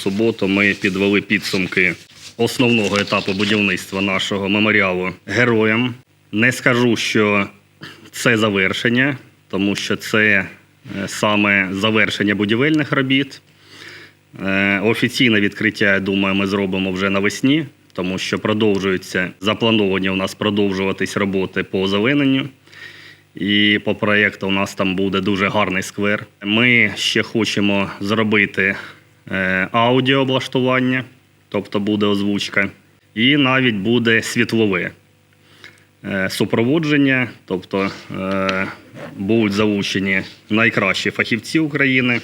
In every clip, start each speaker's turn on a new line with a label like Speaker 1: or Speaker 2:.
Speaker 1: суботу ми підвели підсумки основного етапу будівництва нашого меморіалу героям. Не скажу, що це завершення, тому що це е, саме завершення будівельних робіт. Е, Офіційне відкриття, я думаю, ми зробимо вже навесні, тому що продовжуються заплановані у нас продовжуватись роботи по озелененню. І по проєкту у нас там буде дуже гарний сквер. Ми ще хочемо зробити аудіооблаштування, тобто буде озвучка, і навіть буде світлове е, супроводження, тобто е, будуть залучені найкращі фахівці України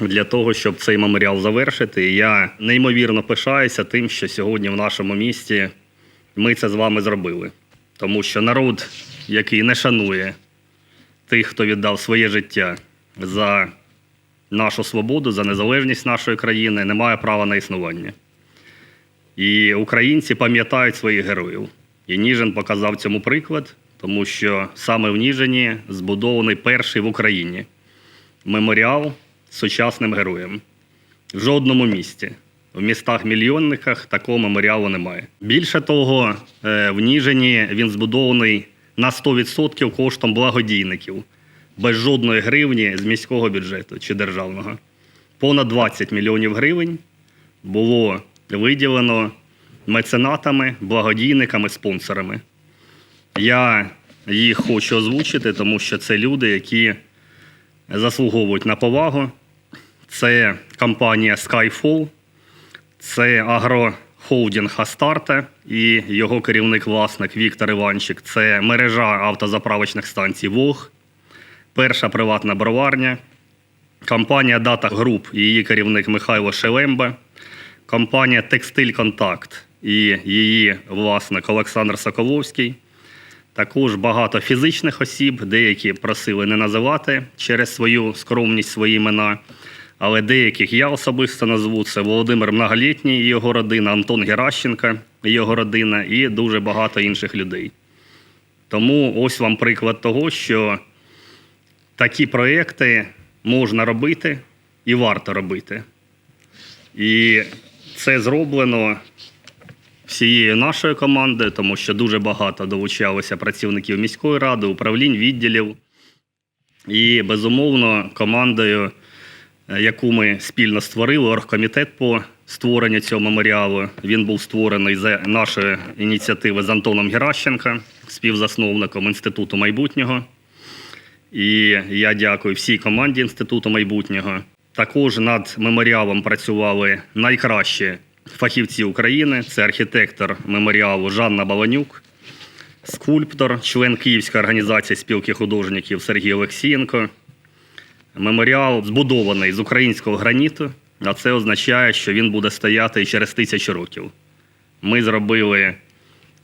Speaker 1: для того, щоб цей меморіал завершити. Я неймовірно пишаюся тим, що сьогодні в нашому місті ми це з вами зробили. Тому що народ, який не шанує тих, хто віддав своє життя за нашу свободу, за незалежність нашої країни, не має права на існування. І українці пам'ятають своїх героїв. І Ніжин показав цьому приклад, тому що саме в Ніжині збудований перший в Україні меморіал сучасним героям. В жодному місті. В містах-мільйонниках такого меморіалу немає. Більше того, е, в Ніжині він збудований на 100% коштом благодійників, без жодної гривні з міського бюджету чи державного. Понад 20 мільйонів гривень було виділено меценатами, благодійниками, спонсорами. Я їх хочу озвучити, тому що це люди, які заслуговують на повагу. Це компанія Skyfall, це агрохолдинг Астарта і його керівник-власник Віктор Іванчик. Це мережа автозаправочних станцій Вог, перша приватна броварня, компанія Data Group і її керівник Михайло Шелемба, компанія Текстиль Контакт і її власник Олександр Соколовський. Також багато фізичних осіб, деякі просили не називати через свою скромність свої імена. Але деяких я особисто назву це Володимир Многолітній і його родина, Антон Геращенко і його родина, і дуже багато інших людей. Тому ось вам приклад того, що такі проекти можна робити і варто робити. І це зроблено всією нашою командою, тому що дуже багато долучалося працівників міської ради, управлінь, відділів. І, безумовно, командою, е, яку ми спільно створили, оргкомітет по створенню цього меморіалу. Він був створений за нашої ініціативи з Антоном Геращенко, співзасновником Інституту майбутнього. І я дякую всій команді Інституту майбутнього. Також над меморіалом працювали найкращі фахівці України. Це архітектор меморіалу Жанна Баланюк, скульптор, член Київської організації спілки художників Сергій Олексієнко. Меморіал збудований з українського граніту, а це означає, що він буде стояти і через тисячу років. Ми зробили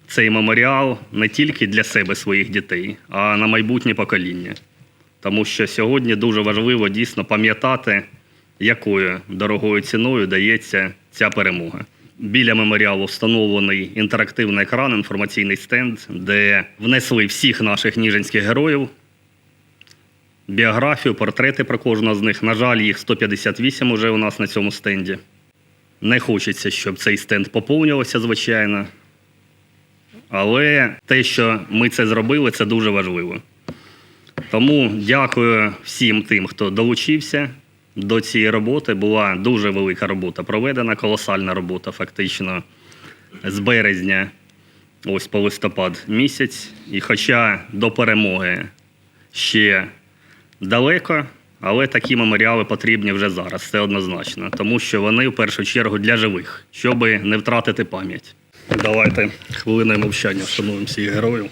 Speaker 1: цей меморіал не тільки для себе своїх дітей, а на майбутнє покоління. Тому що сьогодні дуже важливо дійсно пам'ятати, якою дорогою ціною дається ця перемога. Біля меморіалу встановлений інтерактивний екран, інформаційний стенд, де внесли всіх наших ніжинських героїв, біографію, портрети про кожного з них. На жаль, їх 158 уже у нас на цьому стенді. Не хочеться, щоб цей стенд поповнювався, звичайно. Але те, що ми це зробили, це дуже важливо. Тому дякую всім тим, хто долучився до цієї роботи. Була дуже велика робота проведена, колосальна робота, фактично з березня, ось по листопад місяць. І хоча до перемоги ще далеко, але такі меморіали потрібні вже зараз, це однозначно. Тому що вони в першу чергу для живих, щоб не втратити пам'ять. Давайте хвилиною мовчання вшануємо всіх героїв.